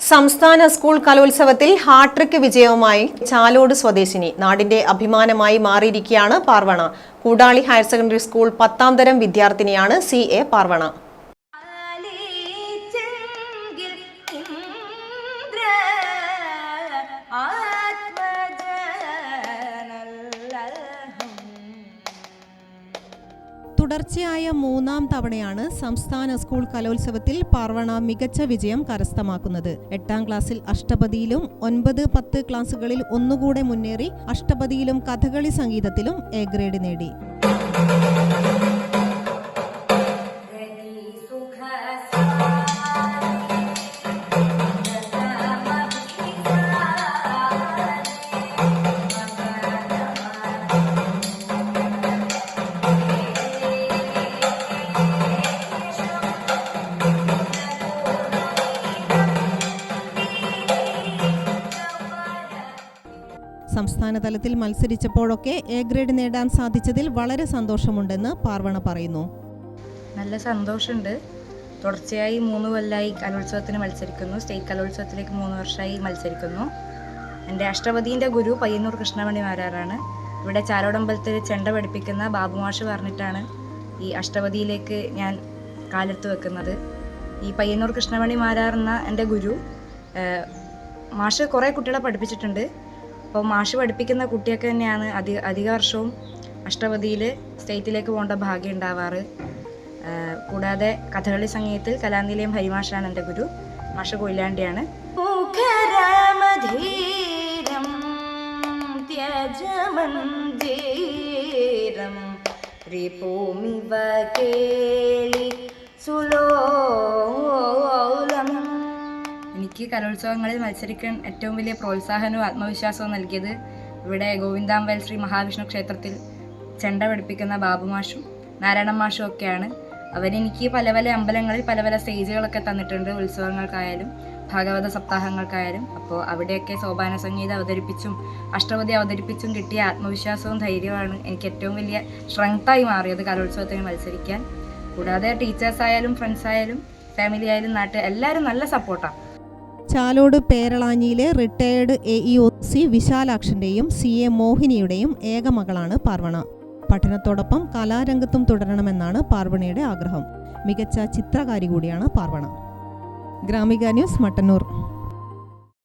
സംസ്ഥാന സ്കൂൾ കലോത്സവത്തിൽ ഹാട്രിക് വിജയവുമായി ചാലോട് സ്വദേശിനി. നാടിന്റെ അഭിമാനമായി മാറിയിരിക്കുകയാണ് Parvana. Koodali higher secondary school പത്താം തരം വിദ്യാർത്ഥിനിയാണ് സി എ പാർവണ. തുടർച്ചയായ മൂന്നാം തവണയാണ് സംസ്ഥാന സ്കൂൾ കലോത്സവത്തിൽ പാർവണ മികച്ച വിജയം കരസ്ഥമാക്കുന്നത്. എട്ടാം ക്ലാസ്സിൽ അഷ്ടപതിയിലും ഒൻപത് പത്ത് ക്ലാസ്സുകളിൽ ഒന്നുകൂടെ മുന്നേറി അഷ്ടപതിയിലും കഥകളി സംഗീതത്തിലും എ ഗ്രേഡ് നേടി. സംസ്ഥാന തലത്തിൽ മത്സരിച്ചപ്പോഴൊക്കെ എ ഗ്രേഡ് നേടാൻ സാധിച്ചതിൽ വളരെ സന്തോഷമുണ്ടെന്ന് പാർവണ പറയുന്നു. നല്ല സന്തോഷമുണ്ട്. തുടർച്ചയായി മൂന്ന് കൊല്ലമായി കലോത്സവത്തിന് മത്സരിക്കുന്നു. സ്റ്റേറ്റ് കലോത്സവത്തിലേക്ക് മൂന്ന് വർഷമായി മത്സരിക്കുന്നു. എന്റെ അഷ്ടപതിന്റെ ഗുരു പയ്യന്നൂർ കൃഷ്ണമണി മാരാറാണ് ഇവിടെ ചാരോടമ്പലത്തിൽ ചെണ്ട പഠിപ്പിക്കുന്ന ബാബുമാഷ് പറഞ്ഞിട്ടാണ് ഈ അഷ്ടപതിയിലേക്ക് ഞാൻ കാലത്ത് വെക്കുന്നത്. ഈ പയ്യന്നൂർ കൃഷ്ണമണി മാരാർ എന്ന എന്റെ ഗുരു മാഷ് കുറേ കുട്ടികളെ പഠിപ്പിച്ചിട്ടുണ്ട്. അപ്പോൾ മാഷ് പഠിപ്പിക്കുന്ന കുട്ടിയൊക്കെ തന്നെയാണ് അധിക അധിക വർഷവും അഷ്ടപതിയിൽ സ്റ്റേറ്റിലേക്ക് പോകേണ്ട ഭാഗ്യം ഉണ്ടാവാറ്. കൂടാതെ കഥകളി സംഗീതത്തിൽ കലാനിലയം ഹരിമാഷാണ് എന്റെ ഗുരു. മാഷ കൊയിലാണ്ടിയാണ്. ത്യജമന്ദിരം ത്യജമഞ്ജീരം റിപൂമിവ എനിക്ക് കലോത്സവങ്ങളിൽ മത്സരിക്കാൻ ഏറ്റവും വലിയ പ്രോത്സാഹനവും ആത്മവിശ്വാസവും നൽകിയത് ഇവിടെ ഗോവിന്ദാംബൽ ശ്രീ മഹാവിഷ്ണു ക്ഷേത്രത്തിൽ ചെണ്ട പഠിപ്പിക്കുന്ന ബാബുമാഷും നാരായണ മാഷും ഒക്കെയാണ്. അവരെനിക്ക് പല പല അമ്പലങ്ങളിൽ പല പല സ്റ്റേജുകളൊക്കെ തന്നിട്ടുണ്ട്. ഉത്സവങ്ങൾക്കായാലും ഭാഗവത സപ്താഹങ്ങൾക്കായാലും. അപ്പോൾ അവിടെയൊക്കെ സോപാന സംഗീതം അവതരിപ്പിച്ചും അഷ്ടപതി അവതരിപ്പിച്ചും കിട്ടിയ ആത്മവിശ്വാസവും ധൈര്യവുമാണ് എനിക്ക് ഏറ്റവും വലിയ സ്ട്രെങ്തായി മാറിയത് കലോത്സവത്തിന് മത്സരിക്കാൻ. കൂടാതെ ടീച്ചേഴ്സ് ആയാലും ഫ്രണ്ട്സ് ആയാലും ഫാമിലി ആയാലും നാട്ടിൽ എല്ലാവരും നല്ല സപ്പോർട്ടാണ് Chalode പേരളാഞ്ഞിയിലെ retired A E O C വിശാലാക്ഷന്റെയും C A മോഹിനിയുടെയും ഏക മകളാണ് പാർവണ. പഠനത്തോടൊപ്പം കലാരംഗത്തും തുടരണമെന്നാണ് പാർവണയുടെ ആഗ്രഹം. മികച്ച ചിത്രകാരി കൂടിയാണ് പാർവണ. ഗ്രാമിക ന്യൂസ് മട്ടന്നൂർ.